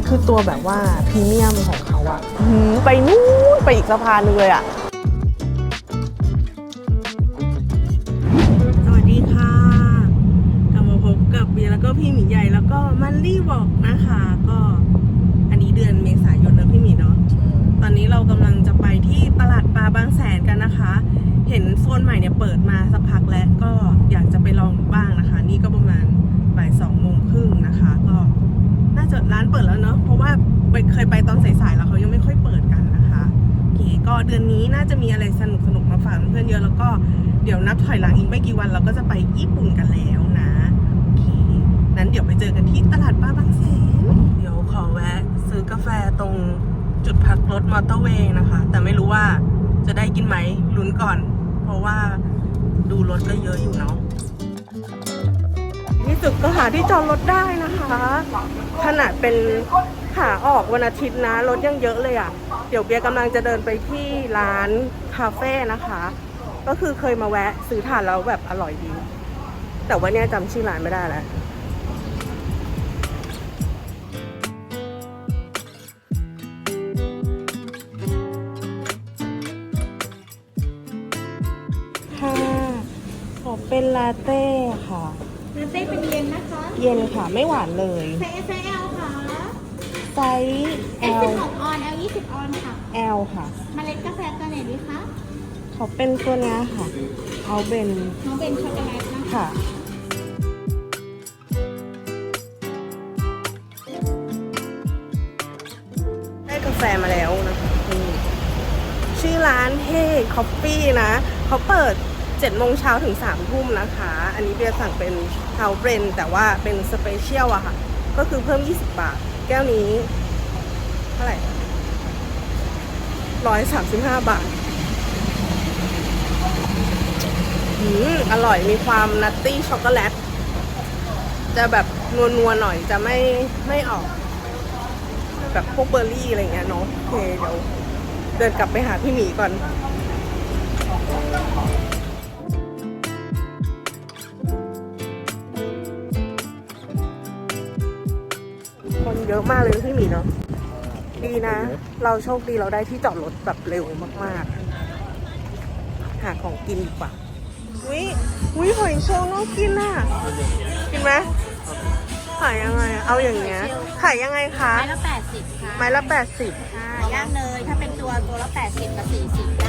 ยคือตัวแบบว่าพรีเมียมของเขาอะหืมไปนู่นไปอีกสะพานหนึงเลยอะสวัสดีค่ะกลับมาพบกับเบียร์แล้วก็พี่หมีใหญ่แล้วก็มันลี่บอกนะคะ ก็อันนี้เดือนเมษายนนะพี่หมีเนาะตอนนี้เรากำลังจะไปที่ตลาดปลาบางแสนกันนะคะ เห็นโซนใหม่เนี่ยเปิดมาสักพักแล้วก็อยากจะไปลองดูบ้างนะคะ นี่ก็ ไปเคยไปตอนสายๆแล้วเขายังไม่ค่อยเปิดกันนะคะโอเคก็เดือนนี้น่าจะมีอะไรสนุกๆมาฝากเพื่อนๆเยอะแล้วก็เดี๋ยวนับถอยหลังอีกไม่กี่วันเราก็จะไปญี่ปุ่นกันแล้วนะโอเคนั้นเดี๋ยวไปเจอกันที่ตลาดปลาบางแสนเดี๋ยวขอแวะซื้อกาแฟตรงจุดพักรถมอเตอร์เวย์นะคะ แต่ไม่รู้ว่าจะได้กินไหมลุ้นก่อน เพราะว่าดูรถก็เยอะอยู่เนาะที่สุดก็หาที่จอดรถได้นะคะขนาดเป็น ขาออกวันอาทิตย์นะรถยังเยอะเลยอะ่ะ เดี๋ยวเบียร์กำลังจะเดินไปที่ร้านคาเฟ่นะคะ ก็คือเคยมาแวะซื้อทานแล้วแบบอร่อยดี แต่ว่าเนี่ยจำชื่อร้านไม่ได้แล้วค่ะขอเป็นลาเต้ค่ะลาเต้เป็นเย็นนะคะ เย็นค่ะไม่หวานเลยไซส์ S L ค่ะ ไซส์ S L 16ออน L 20ออนค่ะ L ค่ะ เมล็ดกาแฟตัวไหนดีคะขอเป็นตัวเนี้ยค่ะ เอาเป็นน้องเป็นช็อกโกแลตนะคะค่ะ ได้กาแฟมาแล้วนะคะนี่ชื่อร้านเฮ้คอฟฟี่นะ เขาเปิด7โมงเช้าถึง3ทุ่มนะคะ อันนี้เบียร์สั่งเป็นเฮาเบรนแต่ว่าเป็นสเปเชียลอะค่ะ ก็คือเพิ่ม 20 บาท แก้วนี้ เท่าไหร่ร้อยสามสิบห้าบาทอืมอร่อยมีความนัตตี้ช็อกโกแลต จะแบบนัวๆหน่อยจะไม่ไม่ออก แบบพวกเบอร์รี่อะไรเงี้ยเนาะโอเคเดี๋ยวเดินกลับไปหาพี่หมีก่อน คนเยอะมากเลยพี่หมีเนาะดีนะ เราโชคดีเราได้ที่จอดรถแบบเร็วมากๆ หาของกินดีกว่าวิวิหอยโชงน่ากินอะ กินไหมขายยังไงอะเอาอย่างเงี้ยขายยังไงคะ ไม้ละ80ค่ะ ไม้ละแปดสิบค่ะย่างเนยถ้าเป็นตัวตัวละ80กับ40ย่างไ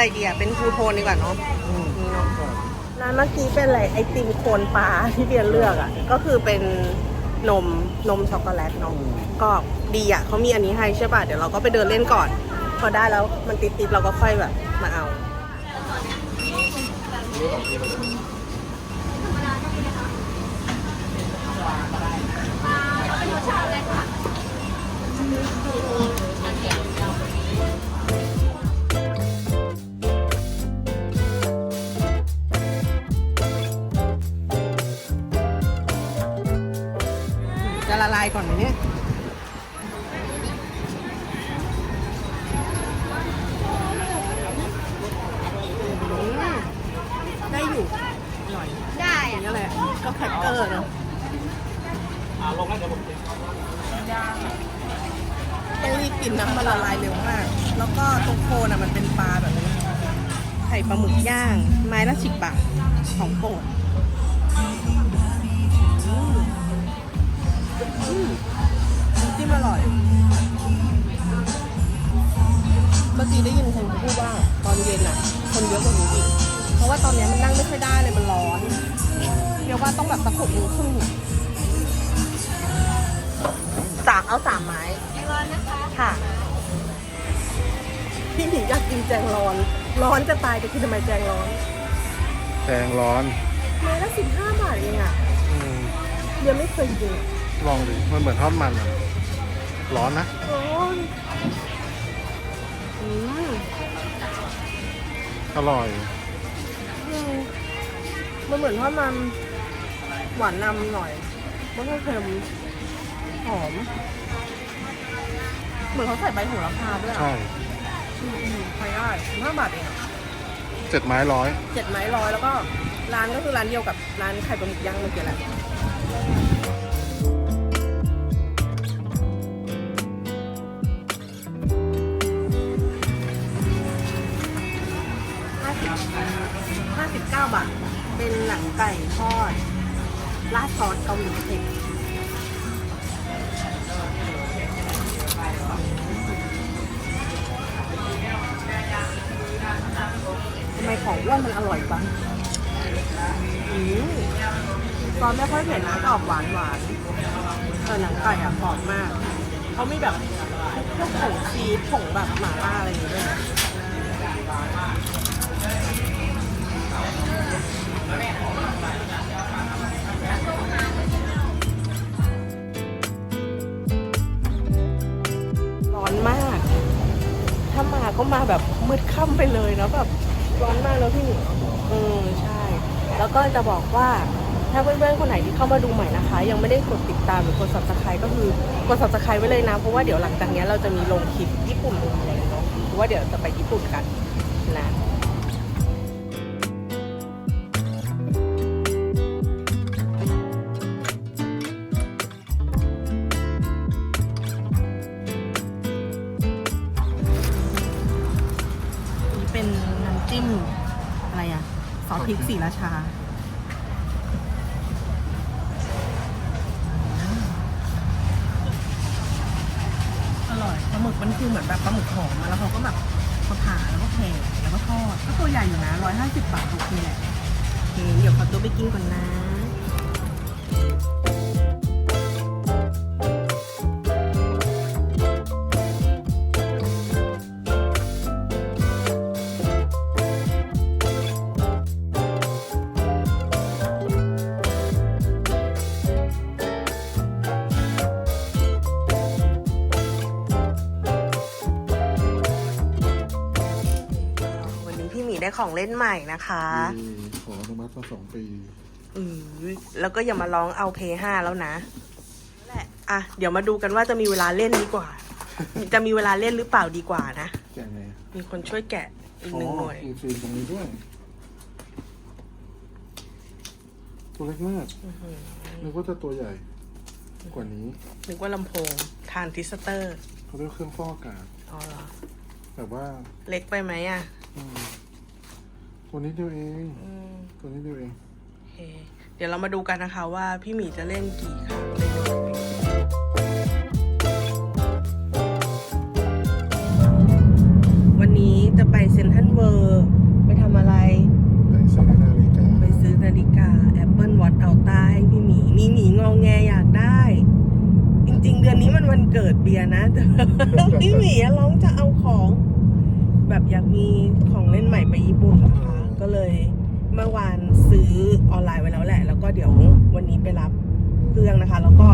อาอะไรดีอะ เป็นทูโทนดีกว่าเนาะนี่เนาะร้านเมื่อกี้เป็นอะไรไอติมโคนปลาที่เบียร์เลือกอะ ก็คือเป็นนมนมช็อกโกแลตเนาะก็ดีอะเขามีอันนี้ให้ใช่ป่ะ เดี๋ยวเราก็ไปเดินเล่นก่อน พอได้แล้วมันติดๆเราก็ค่อยแบบมาเอา นไหมเนี่ยอืมได้อยู่อร่อยได้อย่างอะนี้แหละก็แครกเกอร์เนาะต้องรีบกินนะมันละลายเร็วมาก แล้วก็ตรงโคนอะมันเป็นปลาแบบนี้ไข่ปลาหมึกย่าง ไม้ละสิบบาทของโปรด จิ้มอร่อย เมื่อกี้ได้ยินคนพูดว่าตอนเย็นอะ คนเยอะกว่านี้อีก เพราะว่าตอนเนี้ยมันนั่งไม่ค่อยได้เลยมันร้อนเรียกว่าต้องแบบตะขบมือครึ่งสามเอาสามไม้ร้อนนะคะ ค่ะ พี่หมีอยากกินแจงร้อน ร้อนจะตายจะกินทำไมแจงร้อนแจงร้อนไม้ละสิบห้าบาทเองอะ อืม เดี๋ยวไม่เคยกิน ลองดิมันเหมือนทอดมันอะร้อนนะ ร้อนอืมอร่อย อืมมันเหมือนทอดมันหวานนำหน่อยไม่ค่อยเค็มหอม เหมือนเขาใส่ใบโหระพาด้วยอะใช่อืมอืมใช้ได้ห้าบาทเองอะเจ็ดไม้ร้อยเจ็ดไม้ร้อยแล้วก็ร้านก็คือร้านเดียวกับร้านไข่ปลาหมึกย่างเมื่อกี้แหละ บเก้าบาท เป็นหนังไก่ทอดราดซอสเกาหลีเผ็ดทำไมของอ้วนมันอร่อยจังอืมตอนไม่ค่อยเผ็ดนะจะออกหวานหวานเออหนังไก่อะกรอบมากเขามีแบบพวกผงชีสผงแบบหม่าล่าอะไรอย่างเงี้ย ร้อนมาก ถ้ามาก็มาแบบมืดค่ำไปเลยเนาะแบบร้อนมากแล้วพี่หนิเออใช่ แล้วก็จะบอกว่าถ้าเพื่อนๆคนไหนที่เข้ามาดูใหม่นะคะ ยังไม่ได้กดติดตามหรือกด subscribe ก็คือกด subscribe ไว้เลยนะ เพราะว่าเดี๋ยวหลังจากเนี้ยเราจะมีลงคลิปญี่ปุ่นลงอะไรเนาะเพราะว่าเดี๋ยวจะไปญี่ปุ่นกันนะ พริกสีราชา อร่อยปลาหมึกมันคือเหมือนแบบปลาหมึกหอมอะแล้วเขาก็แบบมาผ่าแล้วก็แผ่แล้วก็ทอดก็ตัวใหญ่อยู่นะร้อยห้าสิบบาทโอเคแหละโอเคเดี๋ยวขอตัวไปกินก่อนนะ ของเล่นใหม่นะคะขออนุมัติมาสองปี อือแล้วก็อย่ามาร้องเอาเพย์ห้าแล้วนะแหละอะเดี๋ยวมาดูกันว่าจะมีเวลาเล่นดีกว่า จะมีเวลาเล่นหรือเปล่าดีกว่านะ แกะไงมีคนช่วยแกะอีกอ๋หนึ่งหอน่วย มีฟิล์มตรงนี้ด้วย ตัวเล็กมากอื้อหือนึกว่าจะตัวใหญ่กว่านี้นึกว่าลำโพงทานทิสเตอร์เขาเรียกเครื่องฟอกอากาศอ๋อเหรอ แบบว่าเล็กไปไหมอะ อืม ตัวนี้เดียวเองอืมตัวนี้เดียวเอง โอเคเดี๋ยวเรามาดูกันนะคะว่าพี่หมีจะเล่นกี่ครั้งในหนึ่งปีวันนี้จะไปเซนทรัลเวิร์ไปทำอะไรไปซื้อนาฬิกาไปซื้อนาฬิกา Apple Watch Ultra ให้พี่หมีมีหมีงองแงอยากได้ จริงๆ เดือนนี้มันวันเกิดเบียร์นะแต่ พี่หมีอะร้องจะเอาของ แบบอยากมีของเล่นใหม่ไปญี่ปุ่นนะคะ ก็เลยเมื่อวานซื้อออนไลน์ไว้แล้วแหละ แล้วก็เดี๋ยววันนี้ไปรับเครื่องนะคะ แล้วก็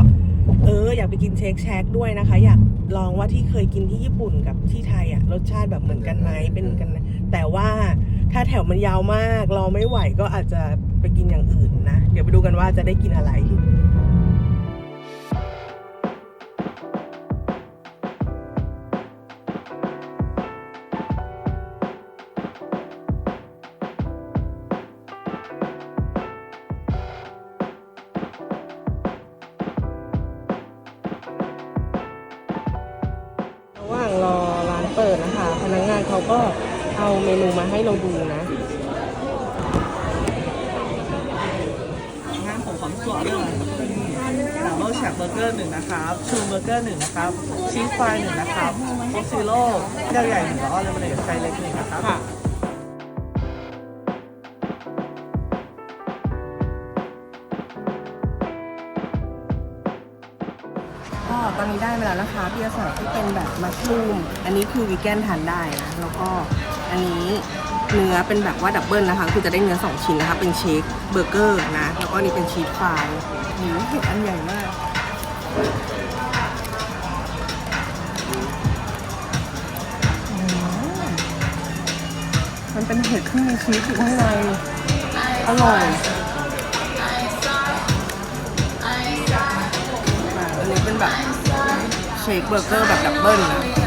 เอออยากไปกินเชคแชกด้วยนะคะ อยากลองว่าที่เคยกินที่ญี่ปุ่นกับที่ไทยอะรสชาติแบบเหมือนกันไหมเป็นกันไหมแต่ว่าถ้าแถวมันยาวมากรอไม่ไหวก็อาจจะไปกินอย่างอื่นนะ เดี๋ยวไปดูกันว่าจะได้กินอะไร ดับเบิลแชกเบอร์เกอร์หนึ่งนะครับชูเบอร์เกอร์หนึ่งนะครับชีสฟรายหนึ่งนะครับโคซิโร่แก้วใหญ่หนึ่งแล้วก็เลมอนเนดไซส์เล็กหนึ่งนะครับค่ะก็ตอนนี้ได้มาแล้วนะคะพี่อาสาที่เป็นแบบมัชรูม อันนี้คือวีแกนทานได้นะ แล้วก็อันนี้ เนื้อเป็นแบบว่าดับเบิลนะคะ คือจะได้เนื้อ 2 ชิ้นนะคะ เป็นเชคเบอร์เกอร์นะ แล้วก็นี่เป็นชีสฟรายหมูเห็ดอันใหญ่มาก มันเป็นเห็ดที่มีชีสอยู่ข้างใน อร่อยอ่าอันนี้เป็นแบบเชคเบอร์เกอร์แบบดับเบิลนะ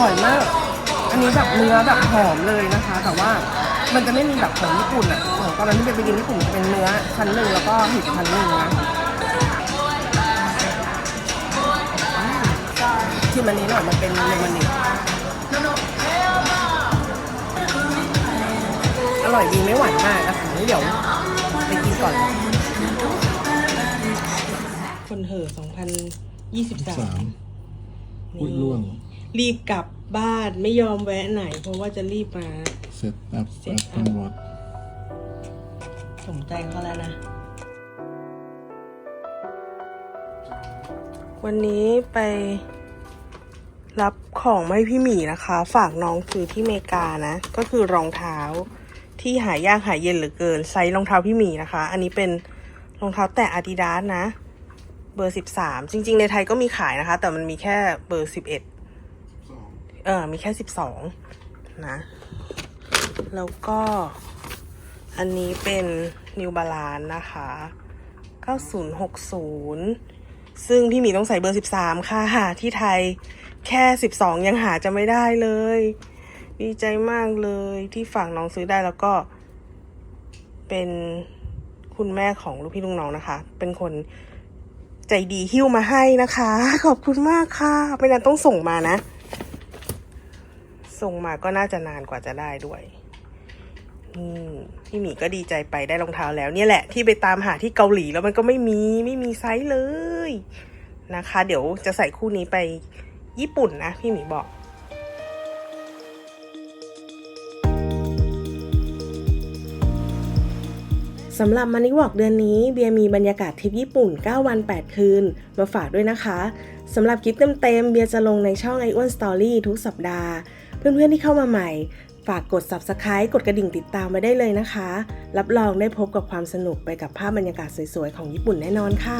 ร่อยมาก อันนี้แบบเนื้อแบบหอมเลยนะคะ แต่ว่ามันจะไม่มีแบบของญี่ปุ่นอะของตอนนั้นที่ไปกินญี่ปุ่นจะเป็นเนื้อชั้นหนึ่งแล้วก็เห็ดชั้นหนึ่งนะอืมที่มันนี้หน่อยมันเป็นเลมอนนิดอร่อยดีไม่หวานมากนะคะนี่เดี๋ยวไปกินก่อน คนเห่อ2023สามอุ้ยล่วง รีบกลับบ้านไม่ยอมแวะไหน เพราะว่าจะรีบมาเสร็จอัพ Set อัพ up ทั้งหมดสมใจเขาแล้วนะ วันนี้ไปรับของมาให้พี่หมีนะคะ ฝากน้องซื้อที่อเมริกานะ ก็คือรองเท้าที่หายากหายเย็นเหลือเกิน ไซส์รองเท้าพี่หมีนะคะ อันนี้เป็นรองเท้าแตะอาดิดาสนะ เบอร์13จริง ๆ ในไทยก็มีขายนะคะ แต่มันมีแค่เบอร์11เอ เออมีแค่12นะ แล้วก็อันนี้เป็น New Balance นะคะ 9060 ซึ่งพี่หมีต้องใส่เบอร์ 13 ค่ะที่ไทยแค่ 12 ยังหาจะไม่ได้เลย ดีใจมากเลยที่ฝากน้องซื้อได้แล้วก็ เป็นคุณแม่ของลูกพี่ลูกน้องนะคะ เป็นคนใจดีหิ้วมาให้นะคะ ขอบคุณมากค่ะ ไม่นั้นต้องส่งมานะ ส่งมาก็น่าจะนานกว่าจะได้ด้วยพี่หมีก็ดีใจไปได้รองเท้าแล้วเนี่ยแหละที่ไปตามหาที่เกาหลีแล้วมันก็ไม่มีไม่มีไซส์เลยนะคะ เดี๋ยวจะใส่คู่นี้ไปญี่ปุ่นนะ พี่หมีบอกสำหรับมันิวอกเดือนนี้เบียร์มีบรรยากาศทริปญี่ปุ่น 9 วัน 8 คืน มาฝากด้วยนะคะ สำหรับคลิปเต็มๆเบียร์จะลงในช่องไออ้วนสตอรี่ทุกสัปดาห์ เพื่อนๆที่เข้ามาใหม่ ฝากกด Subscribe กดกระดิ่งติดตามมาได้เลยนะคะ รับรองได้พบกับความสนุกไปกับภาพบรรยากาศสวยๆ ของญี่ปุ่นแน่นอนค่ะ